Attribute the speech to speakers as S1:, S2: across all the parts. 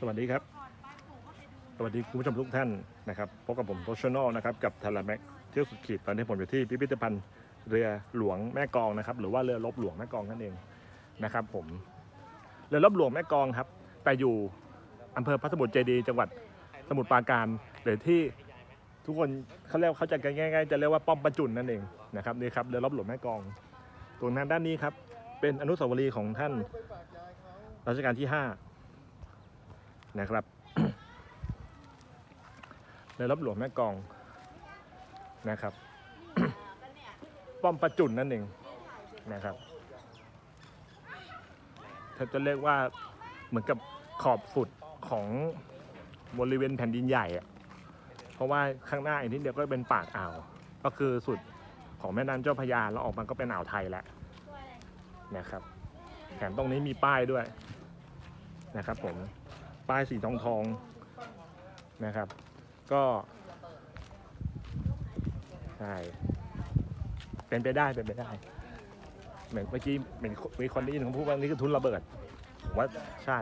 S1: สวัสดีครับ สวัสดีคุณผู้ชมทุกท่านนะครับพบกับผมโตชนอลนะครับกับทาราแม็กเที่ยวสุดขีดตอนนี้ผมอยู่ที่พิพิธภัณฑ์เรือหลวงแม่กองนะครับ หรือว่าเรือรบหลวงแม่กองนั่นเองนะครับ ผมเรือรบหลวงแม่กองครับ แต่อยู่อำเภอพระสมุทรเจดีย์จังหวัดสมุทรปราการหรือที่ทุกคนเขาเรียกเขาใจะกันง่ายๆจะเรียกว่าป้อมประจุนนั่นเองนะครับนี่ครับเรือรบหลวงแม่กองตรงนั้นด้านนี้ครับ เป็นอนุสาวรีย์ของท่านรัชกาลที่ห้า นะครับในรับหลวงแม่กองนะครับ ป้อมประจุนนั่นเองนะครับถ้าจะเรียกว่าเหมือนกับขอบสุดของบริเวณแผ่นดินใหญ่อะเพราะว่าข้างหน้าอีกนิดเดียวก็เป็นปากอ่าว ก็คือสุดของแม่น้ำเจ้าพระยาแล้วออกมาก็เป็นอ่าวไทยแหล้วนะครับแถมตรงนี้มีป้ายด้วยนะครับผม ป้ายสีทองทองนะครับ ก็ใช่เป็นไปได้เป็นไปได้เหมือนเมื่อกี้เหมือนมีคนได้ยินเขาพูดว่านี่คือทุนระเบิดผมว่าใช่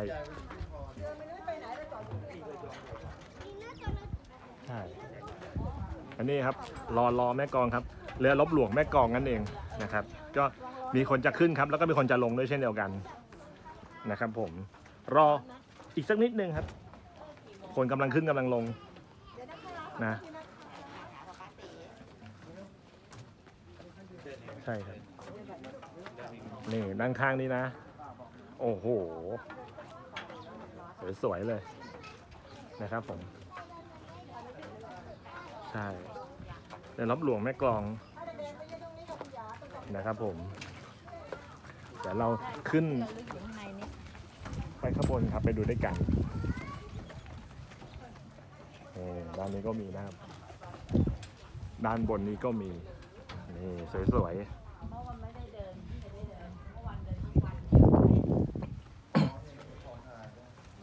S1: ใช่อันนี้ครับรอรอแม่กองครับเรือลบหลวงแม่กองนั่นเองนะครับ ก็มีคนจะขึ้นครับ แล้วก็มีคนจะลงด้วยเช่นเดียวกันนะครับ ผมรอ อีกสักนิดนึงครับ คนกำลังขึ้นกำลังลงนะใช่ครับ นี่ด้านข้างนี้นะ โอ้โห สวยๆเลยนะครับผม ใช่เดี๋ยวรับหลวงแม่กลองนะครับผม เดี๋ยวเราขึ้น ไปข้างบนครับไปดูด้วยกันนี่ด้านนี้ก็มีนะครับ ด้านบนนี้ก็มี นี่สวยๆ
S2: เมื่อวันไม่ได้เดินไม่ได้เดินเมื่อวันเดินทั้งวัน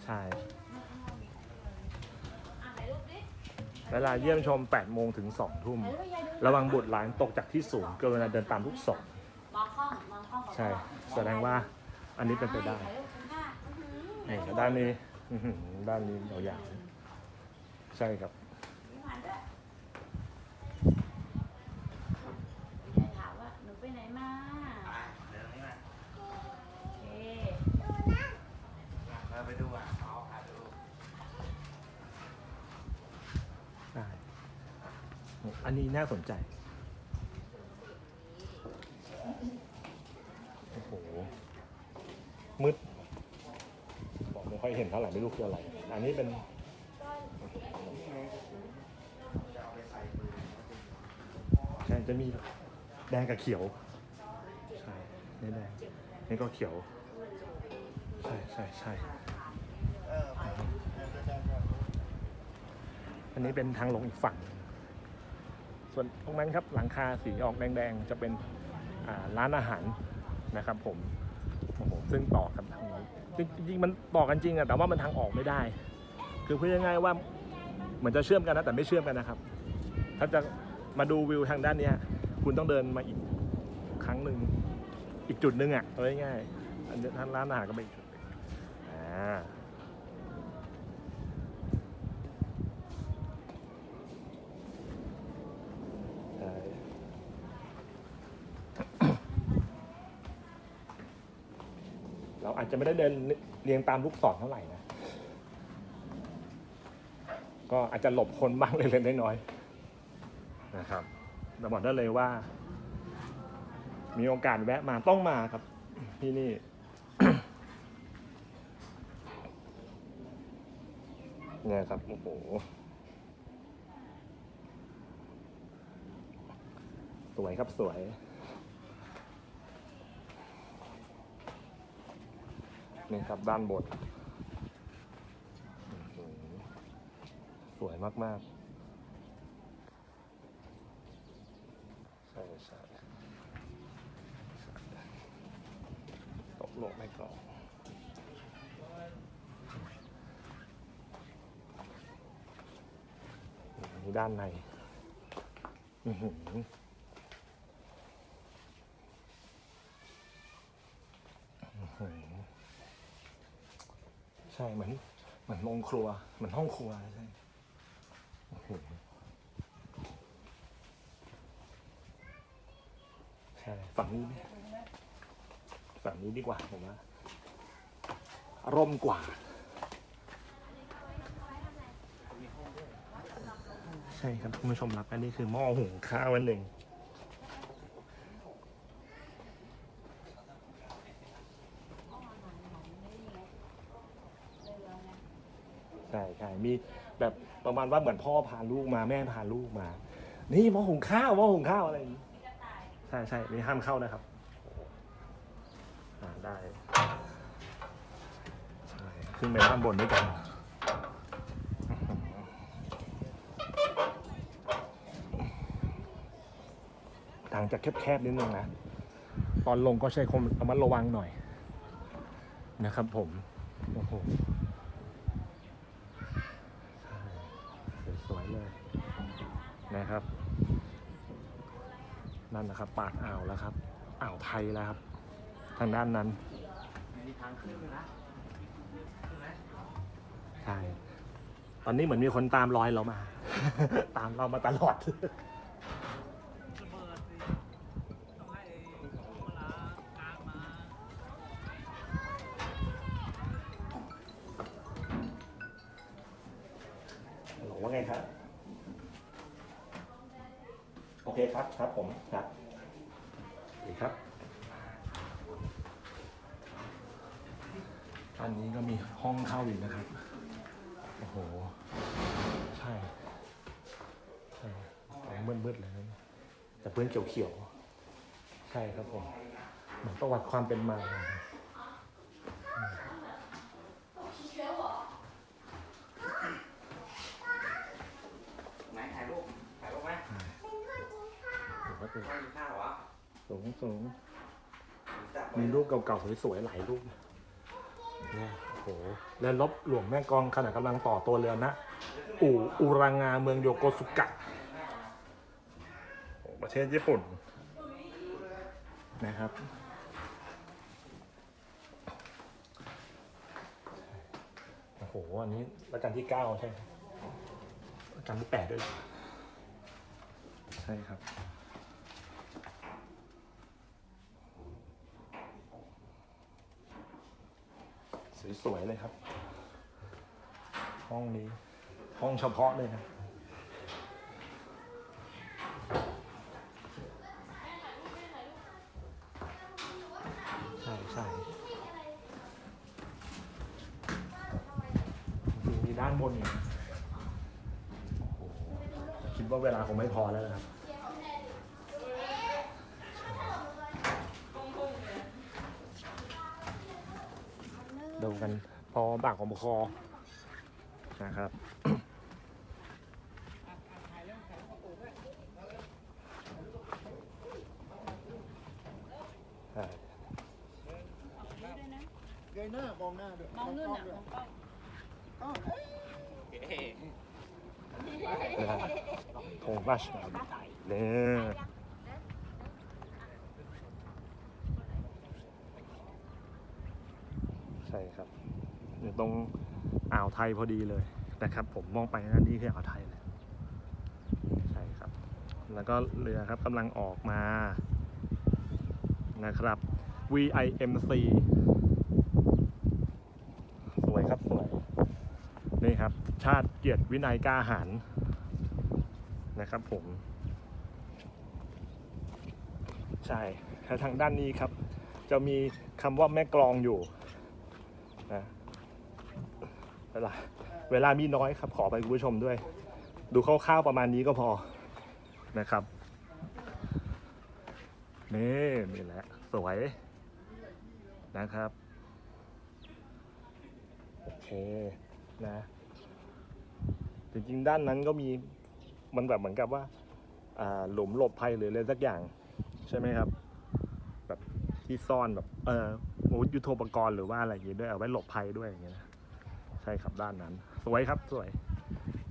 S1: ใช่
S2: อะถ่ายรูปดิ
S1: เวลาเยี่ยมชม 8 โมงถึง 2 ทุ่ม
S2: ถ่ายรูปให้ยายดู
S1: ระวังบุตรหลานตกจากที่สูงเกินเวลาเดินตามลูกศร
S2: มองกล้องมองกล้องก่อน
S1: ใช่ แสดงว่าอันนี้เป็นไปได้
S2: ถ่ายรูปข้างห น้าอื้อหือ
S1: นี่ด้านนี้อื้อหือด้านนี้ยาวๆใช่ครับ
S2: ยิ้มหวานด้วยยายถามว่าหนูไปไหนมาโอเค
S3: เราไปดูอะเอาหาดู
S1: ใช่อันนี้น่าสนใจ โอ้โห มืดบอกไม่ ค่อยเห็นเท่าไหร่ไม่รู้คืออะไร อันนี้เป็นใช่จะมีแดงกับเขียวใช่นี่แดงนี่ก็เขียว ใช่ใช่ใช่
S3: อั
S1: นนี้เป็นทางลงอีกฝั่ง ส่วนตรงนั้นครับหลังคาสีออกแดงๆ จะเป็นร้านอาหารนะครับผมโอ้โหซึ่งต่อกันทาง จริงๆมันต่อกันจริงอะแต่ว่ามันทางออกไม่ได้ คือพูดง่ายๆว่าเหมือนจะเชื่อมกันนะแต่ไม่เชื่อมกันนะครับ ถ้าจะมาดูวิวทางด้านเนี้ย คุณต้องเดินมาอีกครั้งหนึ่งอีกจุดหนึ่งอะเอาง่ายๆอันนี้ท่านร้านอาหารก็เป็นอีกจุดหนึ่งอ่า ใช่ เรา อาจจะไม่ได้เดินเรียงตามลูกศรเท่าไหร่นะ ก็อาจจะหลบคนบ้างเล็กๆน้อยๆนะครับแต่บอกได้เลยว่า มีโอกาสแวะมาต้องมาครับ ที่นี่เนี่ยครับโอ้โหสวยครับสวย นี่ครับด้านบนสวยมากๆใช่ใช่ตกโลกไม่กรองนี่ด้านใน อือหือ ช่เหมือนเหมือนโรงครัวเหมือนห้องครัวใช่โอ้โหใช่ฝั่งนี้ไหมฝั่งนี้ดีกว่าผมว่าร่มกว่า ใช่ครับคุณผู้ชมรับอันนี้คือหม้อหุงข้าวอันหนึ่ง ใช่ใช่ มีแบบประมาณว่าเหมือนพ่อพาลูกมาแม่พาลูกมา นี่ม้อหุงข้าวม้อหุงข้าวอะไรอย่างนี้ใช่ใช่นี่ห้ามเข้านะครับอ่าได้ใช่ขึ้นไปด้านบนด้วยกันทางจะแคบๆนิดนึงนะ ตอนลงก็ใช้ความระมัดระวังหน่อยนะครับผม โอ้โห ส วยๆเลยนะครับ นั่นนะครับ ปากอ่าวแล้วครับ อ่าวไทยแล้วครับ ทางด้านนั้น
S3: มีทางขึ้นนะขึ้นไหม
S1: ใช่ตอนนี้เหมือนมีคนตามรอยเรามา ตามเรามาตลอด เคครับครับผมครับดีครับอันนี้ก็มีห้องเข้าอีกนะครับ โอ้โห ใช่ใช่ของมืดๆเลยนะแต่เพื่อนเขียวๆ ใช่ครับผมเหมือนประวัติความเป็นมา
S3: ไหนถ่ายรูปถ่ายรูปไหม
S1: ผมก็เป็น
S3: ไม่มีข้าวเหรอ
S1: สูงสูง
S3: จับไว้
S1: มีรูปเก่าๆสวยๆหลายรูปเนี่ยโอ้โหแล้วลบหลวงแม่กลองขณะกำลังต่อตัวเรือนะอู่อุรังงาเมืองโยโกสุกะโอ้ประเทศญี่ปุ่นนะครับ โอ้โห อันนี้รัชกาลที่เก้าใช่ไหมรัชกาลที่แปดด้วยเหรอใช่ครับ สวยๆเลยครับ ห้องนี้ ห้องเฉพาะเลยนะใช่ใช่จริงมีด้านบนอยู่นะโอ้โหคิดว่าเวลาคงไม่พอแล้วนะครับ ดูกันพอปากของคอนะครับใช่
S3: เงยหน้ามองหน้าด้วย
S2: มองนู่นน่ะมองกล้อง
S3: อ้าวเอ้ย
S1: นะครับธงราชนาวีไทยเนี่ย ใช่ครับอยู่ตรงอ่าวไทยพอดีเลยนะครับ ผมมองไปนั่นนี่คืออ่าวไทยเลยใช่ครับ แล้วก็เรือครับกำลังออกมานะครับ VIMC สวยครับสวยนี่ครับ ชาติเกียรติวินัยกล้าหาญนะครับผม ใช่แล้วทางด้านนี้ครับ จะมีคำว่าแม่กลองอยู่ นะเวลาเวลามีน้อยครับ ขอไปคุณผู้ชมด้วย ดูคร่าวๆประมาณนี้ก็พอนะครับนี่นี่แหละ สวยนะครับ โอเคนะ จริงๆ ด้านนั้นก็มีมันแบบเหมือนกับว่าหลุมหลบภัยหรืออะไรสักอย่าง ใช่ไหมครับ แบบที่ซ่อนแบบ เออ อาวุธยุทโธปกรณ์หรือว่าอะไรอย่างงี้ด้วยเอาไว้หลบภัยด้วยอย่างเงี้ยนะใช่ครับด้านนั้น สวยครับสวย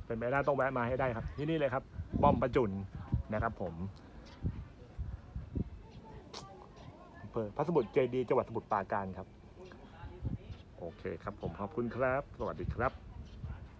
S1: เป็นไปได้ต้องแวะมาให้ได้ครับ ที่นี่เลยครับป้อมประจุนนะครับ ผมอำเภอพระสมุทรเจดีจังหวัดสมุทรปราการครับ โอเคครับผมขอบคุณครับ สวัสดีครับ